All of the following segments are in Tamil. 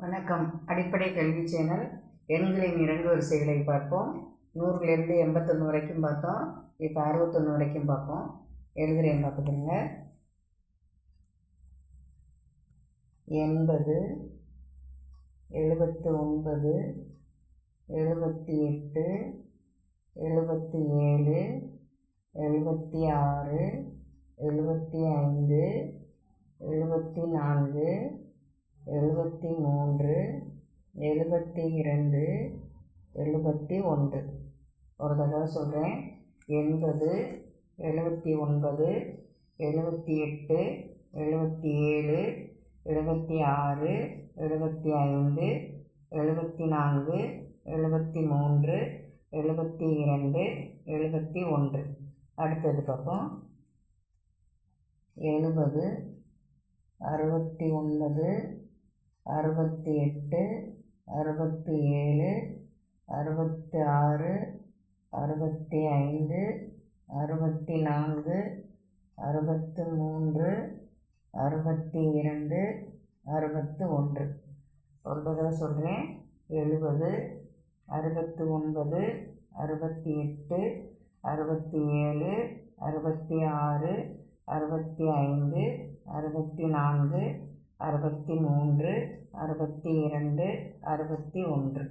வணக்கம். அடிப்படை கல்வி சேனல். எண்களின் இரண்டு வரிசைகளை பார்ப்போம். நூறுலேருந்து எண்பத்தொன்று வரைக்கும் பார்த்தோம். இப்போ அறுபத்தொன்று வரைக்கும் பார்ப்போம். எழுதுகிறேன் பார்த்துக்கோங்க. எண்பது எழுபத்து ஒன்பது எழுபத்தி எட்டு எழுபத்தி ஏழு எழுபத்தி ஆறு எழுபத்தி ஐந்து எழுபத்தி நான்கு எழுபத்தி மூன்று எழுபத்தி இரண்டு எழுபத்தி ஒன்று ஒரு தடவை சொல்கிறேன் எண்பது எழுபத்தி ஒன்பது எழுபத்தி எட்டு எழுபத்தி ஏழு எழுபத்தி ஆறு எழுபத்தி ஐந்து எழுபத்தி நான்கு எழுபத்தி மூன்று எழுபத்தி இரண்டு எழுபத்தி ஒன்று அடுத்தது பார்ப்போம். எழுபது அறுபத்தி ஒன்பது அறுபத்தி எட்டு அறுபத்தி ஏழு அறுபத்தி ஆறு அறுபத்தி ஐந்து அறுபத்தி நான்கு அறுபத்து மூன்று அறுபத்தி இரண்டு அறுபத்து ஒன்று ஒரு தடவை சொல்கிறேன் எழுபது அறுபத்து ஒன்பது அறுபத்தி எட்டு அறுபத்தி ஏழு அறுபத்தி ஆறு அறுபத்தி ஐந்து அறுபத்தி நான்கு அறுபத்தி மூன்று அறுபத்தி இரண்டு அறுபத்தி ஒன்று.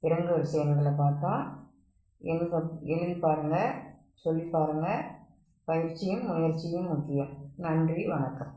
இறங்கு வரிசை எண்களை பார்த்தோம் எழுத எழுதி பாருங்கள் சொல்லி பாருங்கள் பயிற்சியும் முயற்சியும் முக்கியம். நன்றி வணக்கம்.